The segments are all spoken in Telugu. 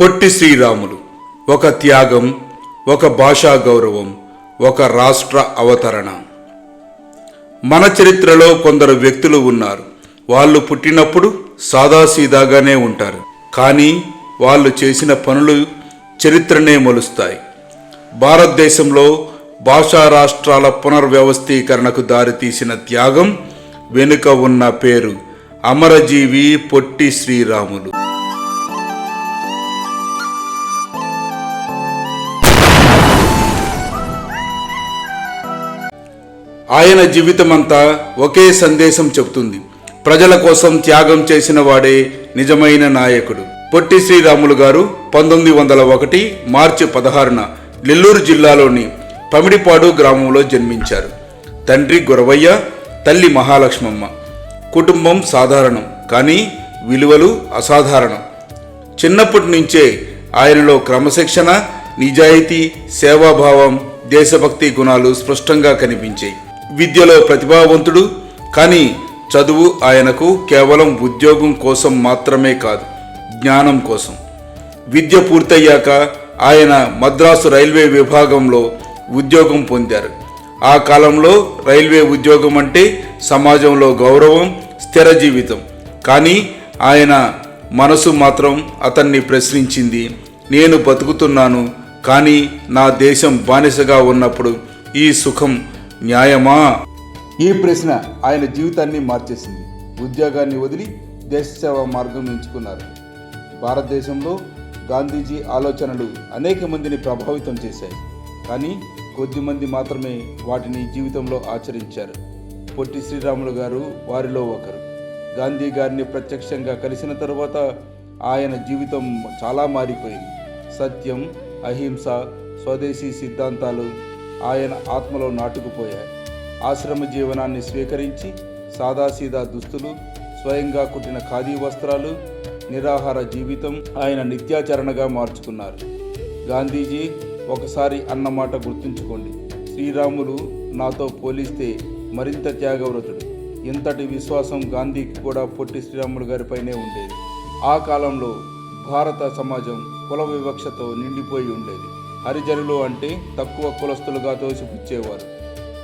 పొట్టి శ్రీరాములు. ఒక త్యాగం ఒక భాషా గౌరవం ఒక రాష్ట్ర అవతరణ. మన చరిత్రలో కొందరు వ్యక్తులు ఉన్నారు. వాళ్ళు పుట్టినప్పుడు సాదాసీదాగానే ఉంటారు. కానీ వాళ్ళు చేసిన పనులు చరిత్రనే మొలుస్తాయి. భారతదేశంలో భాషా రాష్ట్రాల పునర్వ్యవస్థీకరణకు దారితీసిన త్యాగం వెనుక ఉన్న పేరు అమరజీవి పొట్టి శ్రీరాములు. ఆయన జీవితమంతా ఒకే సందేశం చెబుతుంది. ప్రజల కోసం త్యాగం చేసిన వాడే నిజమైన నాయకుడు. పొట్టి శ్రీరాములు గారు పంతొమ్మిది వందల ఒకటి మార్చి పదహారున నెల్లూరు జిల్లాలోని పమిడిపాడు గ్రామంలో జన్మించారు. తండ్రి గురవయ్య తల్లి మహాలక్ష్మమ్మ. కుటుంబం సాధారణం కానీ విలువలు అసాధారణం. చిన్నప్పటి నుంచే ఆయనలో క్రమశిక్షణ నిజాయితీ సేవాభావం దేశభక్తి గుణాలు స్పష్టంగా కనిపించాయి. విద్యలో ప్రతిభావంతుడు కానీ చదువు ఆయనకు కేవలం ఉద్యోగం కోసం మాత్రమే కాదు జ్ఞానం కోసం. విద్య పూర్తయ్యాక ఆయన మద్రాసు రైల్వే విభాగంలో ఉద్యోగం పొందారు. ఆ కాలంలో రైల్వే ఉద్యోగం అంటే సమాజంలో గౌరవం స్థిర జీవితం. కానీ ఆయన మనసు మాత్రం అతన్ని ప్రశ్నించింది నేను బతుకుతున్నాను కానీ నా దేశం బానిసగా ఉన్నప్పుడు ఈ సుఖం న్యాయమా? ఈ ప్రశ్న ఆయన జీవితాన్ని మార్చేసింది. ఉద్యోగాన్ని వదిలి దేశ సేవ మార్గం ఎంచుకున్నారు. భారతదేశంలో గాంధీజీ ఆలోచనలు అనేక మందిని ప్రభావితం చేశాయి. కానీ కొద్ది మంది మాత్రమే వాటిని జీవితంలో ఆచరించారు. పొట్టి శ్రీరాములు గారు వారిలో ఒకరు. గాంధీ గారిని ప్రత్యక్షంగా కలిసిన తరువాత ఆయన జీవితం చాలా మారిపోయింది. సత్యం అహింస స్వదేశీ సిద్ధాంతాలు ఆయన ఆత్మలో నాటుకుపోయాయి. ఆశ్రమ జీవనాన్ని స్వీకరించి సాదాసీదా దుస్తులు స్వయంగా కుట్టిన ఖాదీ వస్త్రాలు నిరాహార జీవితం ఆయన నిత్యాచరణగా మార్చుకున్నారు. గాంధీజీ ఒకసారి అన్నమాట గుర్తుంచుకోండి. శ్రీరాములు నాతో పోలిస్తే మరింత త్యాగవ్రతుడు. ఇంతటి విశ్వాసం గాంధీకి కూడా పొట్టి శ్రీరాములు గారిపైనే ఉండేది. ఆ కాలంలో భారత సమాజం కుల వివక్షతో నిండిపోయి ఉండేది. హరిజనులు అంటే తక్కువ కులస్తులుగా తోసిపుచ్చేవారు.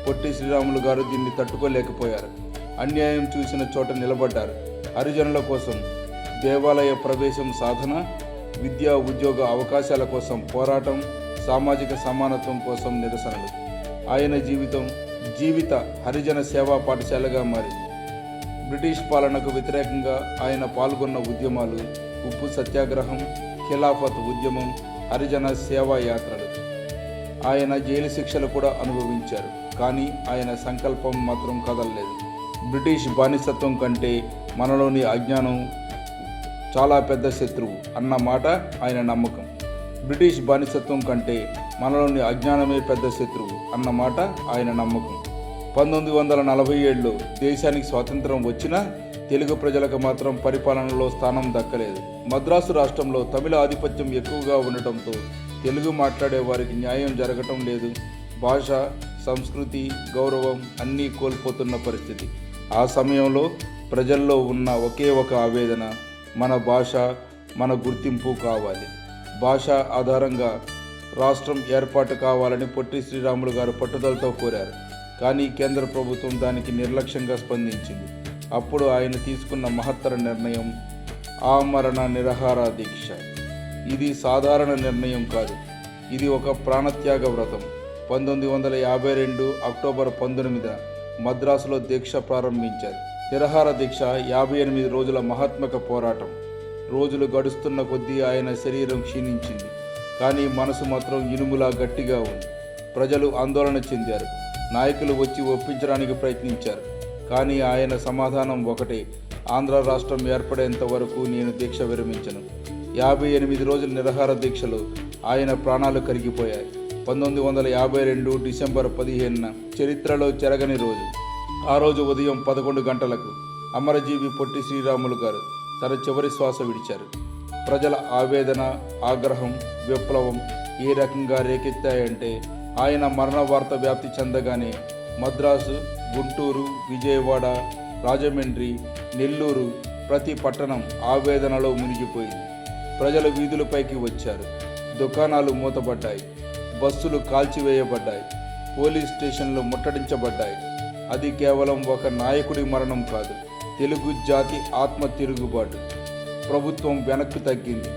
పొట్టి శ్రీరాములు గారు దీన్ని తట్టుకోలేకపోయారు. అన్యాయం చూసిన చోట నిలబడ్డారు. హరిజనుల కోసం దేవాలయ ప్రవేశం సాధన విద్యా ఉద్యోగ అవకాశాల కోసం పోరాటం సామాజిక సమానత్వం కోసం నిరసనలు. ఆయన జీవితం జీవిత హరిజన సేవా పాఠశాలగా మారింది. బ్రిటిష్ పాలనకు వ్యతిరేకంగా ఆయన పాల్గొన్న ఉద్యమాలు ఉప్పు సత్యాగ్రహం ఖిలాఫత్ ఉద్యమం హరిజన సేవా యాత్రలు ఆయన జైలు శిక్షలు కూడా అనుభవించారు కానీ ఆయన సంకల్పం మాత్రం కదలలేదు. బ్రిటిష్ బానిసత్వం కంటే మనలోని అజ్ఞానం చాలా పెద్ద శత్రువు అన్న మాట ఆయన నమ్మకం. బ్రిటిష్ బానిసత్వం కంటే మనలోని అజ్ఞానమే పెద్ద శత్రువు అన్న మాట ఆయన నమ్మకం. పంతొమ్మిది వందల నలభై ఏడులో దేశానికి స్వాతంత్రం వచ్చినా తెలుగు ప్రజలకు మాత్రం పరిపాలనలో స్థానం దక్కలేదు. మద్రాసు రాష్ట్రంలో తమిళ ఆధిపత్యం ఎక్కువగా ఉండటంతో తెలుగు మాట్లాడే వారికి న్యాయం జరగటం లేదు. భాష సంస్కృతి గౌరవం అన్నీ కోల్పోతున్న పరిస్థితి. ఆ సమయంలో ప్రజల్లో ఉన్న ఒకే ఒక ఆవేదన మన భాష మన గుర్తింపు కావాలి. భాష ఆధారంగా రాష్ట్రం ఏర్పాటు కావాలని పొట్టి శ్రీరాములు గారు పట్టుదలతో కోరారు. కానీ కేంద్ర ప్రభుత్వం దానికి నిర్లక్ష్యంగా స్పందించింది. అప్పుడు ఆయన తీసుకున్న మహత్తర నిర్ణయం ఆమరణ నిరహార దీక్ష. ఇది సాధారణ నిర్ణయం కాదు. ఇది ఒక ప్రాణత్యాగ వ్రతం. పంతొమ్మిది వందల యాభై రెండు అక్టోబర్ పంతొమ్మిదిన మద్రాసులో దీక్ష ప్రారంభించారు. నిరహార దీక్ష యాభై ఎనిమిది రోజుల మహాత్మక పోరాటం. రోజులు గడుస్తున్న కొద్దీ ఆయన శరీరం క్షీణించింది. కానీ మనసు మాత్రం ఇనుములా గట్టిగా ఉంది. ప్రజలు ఆందోళన చెందారు. నాయకులు వచ్చి ఒప్పించడానికి ప్రయత్నించారు. కానీ ఆయన సమాధానం ఒకటే. ఆంధ్ర రాష్ట్రం ఏర్పడేంత వరకు నేను దీక్ష విరమించను. యాభై ఎనిమిది రోజుల నిరహార దీక్షలు ఆయన ప్రాణాలు కరిగిపోయాయి. పంతొమ్మిది వందల యాభై రెండు డిసెంబర్ పదిహేనున చరిత్రలో చెరగని రోజు. ఆ రోజు ఉదయం పదకొండు గంటలకు అమరజీవి పొట్టి శ్రీరాములు గారు తన చివరి శ్వాస విడిచారు. ప్రజల ఆవేదన ఆగ్రహం విప్లవం ఏ రకంగా రేకెత్తాయంటే ఆయన మరణ వార్త వ్యాప్తి చెందగానే మద్రాసు గుంటూరు విజయవాడ రాజమండ్రి నెల్లూరు ప్రతి పట్టణం ఆవేదనలో మునిగిపోయింది. ప్రజలు వీధులపైకి వచ్చారు. దుకాణాలు మూతపడ్డాయి. బస్సులు కాల్చివేయబడ్డాయి. పోలీస్ స్టేషన్లు ముట్టడించబడ్డాయి. అది కేవలం ఒక నాయకుడి మరణం కాదు తెలుగు జాతి ఆత్మ తిరుగుబాటు. ప్రభుత్వం వెనక్కు తగ్గింది.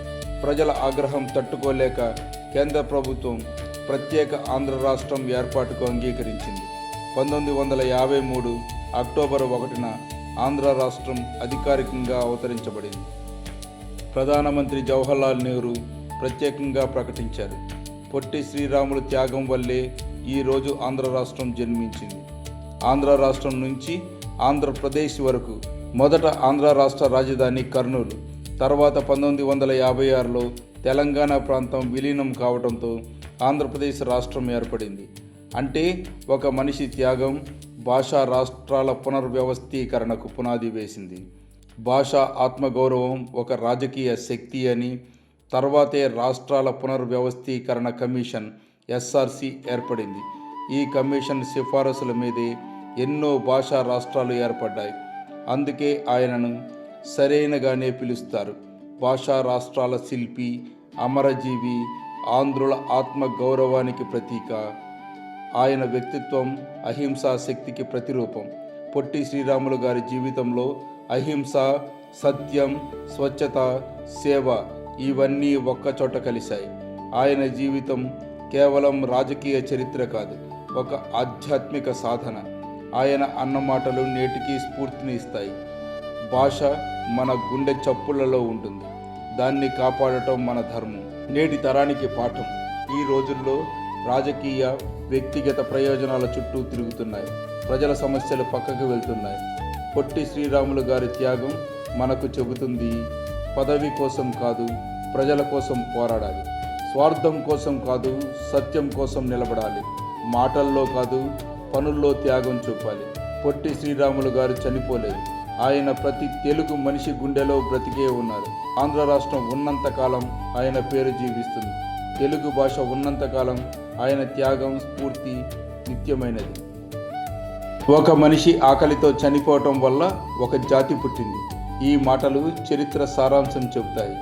ప్రజల ఆగ్రహం తట్టుకోలేక కేంద్ర ప్రభుత్వం ప్రత్యేక ఆంధ్ర రాష్ట్రం ఏర్పాటుకు అంగీకరించింది. పంతొమ్మిది వందల యాభై మూడు అక్టోబర్ ఒకటిన ఆంధ్ర రాష్ట్రం అధికారికంగా అవతరించబడింది. ప్రధానమంత్రి జవహర్లాల్ నెహ్రూ ప్రత్యేకంగా ప్రకటించారు. పొట్టి శ్రీరాములు త్యాగం వల్లే ఈరోజు ఆంధ్ర రాష్ట్రం జన్మించింది. ఆంధ్ర రాష్ట్రం నుంచి ఆంధ్రప్రదేశ్ వరకు మొదట ఆంధ్ర రాష్ట్ర రాజధాని కర్నూలు తర్వాత పంతొమ్మిది వందల యాభై ఆరులో తెలంగాణ ప్రాంతం విలీనం కావడంతో ఆంధ్రప్రదేశ్ రాష్ట్రం ఏర్పడింది. అంటే ఒక మనిషి త్యాగం భాషా రాష్ట్రాల పునర్వ్యవస్థీకరణకు పునాది వేసింది. భాషా ఆత్మగౌరవం ఒక రాజకీయ శక్తి అని తర్వాతే రాష్ట్రాల పునర్వ్యవస్థీకరణ కమిషన్ ఎస్ఆర్సి ఏర్పడింది. ఈ కమిషన్ సిఫారసుల మీదే ఎన్నో భాషా రాష్ట్రాలు ఏర్పడ్డాయి. అందుకే ఆయనను సరైనగానే పిలుస్తారు. భాషా రాష్ట్రాల శిల్పి అమరజీవి ఆంధ్రుల ఆత్మ గౌరవానికి ప్రతీక. ఆయన వ్యక్తిత్వం అహింసా శక్తికి ప్రతిరూపం. పొట్టి శ్రీరాములు గారి జీవితంలో అహింస సత్యం స్వచ్ఛత సేవ ఇవన్నీ ఒక్కచోట కలిశాయి. ఆయన జీవితం కేవలం రాజకీయ చరిత్ర కాదు ఒక ఆధ్యాత్మిక సాధన. ఆయన అన్నమాటలు నేటికి స్ఫూర్తిని ఇస్తాయి. భాష మన గుండె చప్పులలో ఉంటుంది. దాన్ని కాపాడటం మన ధర్మం. నేటి తరానికి పాఠం. ఈ రోజుల్లో రాజకీయ వ్యక్తిగత ప్రయోజనాల చుట్టూ తిరుగుతున్నాయి. ప్రజల సమస్యలు పక్కకు వెళ్తున్నాయి. పొట్టి శ్రీరాములు గారి త్యాగం మనకు చెబుతుంది పదవి కోసం కాదు ప్రజల కోసం పోరాడాలి. స్వార్థం కోసం కాదు సత్యం కోసం నిలబడాలి. మాటల్లో కాదు పనుల్లో త్యాగం చూపాలి. పొట్టి శ్రీరాములు గారు చనిపోలేదు. ఆయన ప్రతి తెలుగు మనిషి గుండెలో బ్రతికే ఉన్నారు. ఆంధ్ర రాష్ట్రం ఉన్నంతకాలం ఆయన పేరు జీవిస్తుంది. తెలుగు భాష ఉన్నంతకాలం ఆయన త్యాగం స్ఫూర్తి నిత్యమైనది. ఒక మనిషి ఆకలితో చనిపోవటం వల్ల ఒక జాతి పుట్టింది. ఈ మాటలు చరిత్ర సారాంశం చెబుతాయి.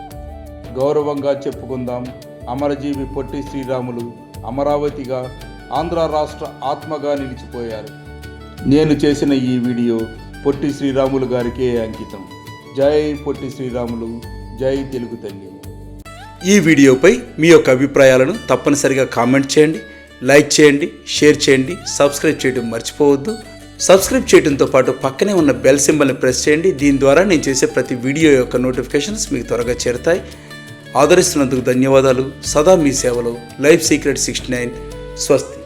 గౌరవంగా చెప్పుకుందాం. అమరజీవి పొట్టి శ్రీరాములు అమరావతిగా ఆంధ్ర రాష్ట్ర ఆత్మగా నిలిచిపోయారు. నేను చేసిన ఈ వీడియో పొట్టి శ్రీరాములు గారికే అంకితం. జై పొట్టి శ్రీరాములు జై తెలుగు తల్లి. ఈ వీడియోపై మీ యొక్క అభిప్రాయాలను తప్పనిసరిగా కామెంట్ చేయండి లైక్ చేయండి షేర్ చేయండి సబ్స్క్రైబ్ చేయడం మర్చిపోవద్దు. సబ్స్క్రైబ్ చేయడంతో పాటు పక్కనే ఉన్న బెల్ సింబల్ని ప్రెస్ చేయండి. దీని ద్వారా నేను చేసే ప్రతి వీడియో యొక్క నోటిఫికేషన్స్ మీకు త్వరగా చేరుతాయి. ఆదరిస్తున్నందుకు ధన్యవాదాలు. సదా మీ సేవలో లైఫ్ సీక్రెట్ సిక్స్టీ నైన్. స్వస్తి.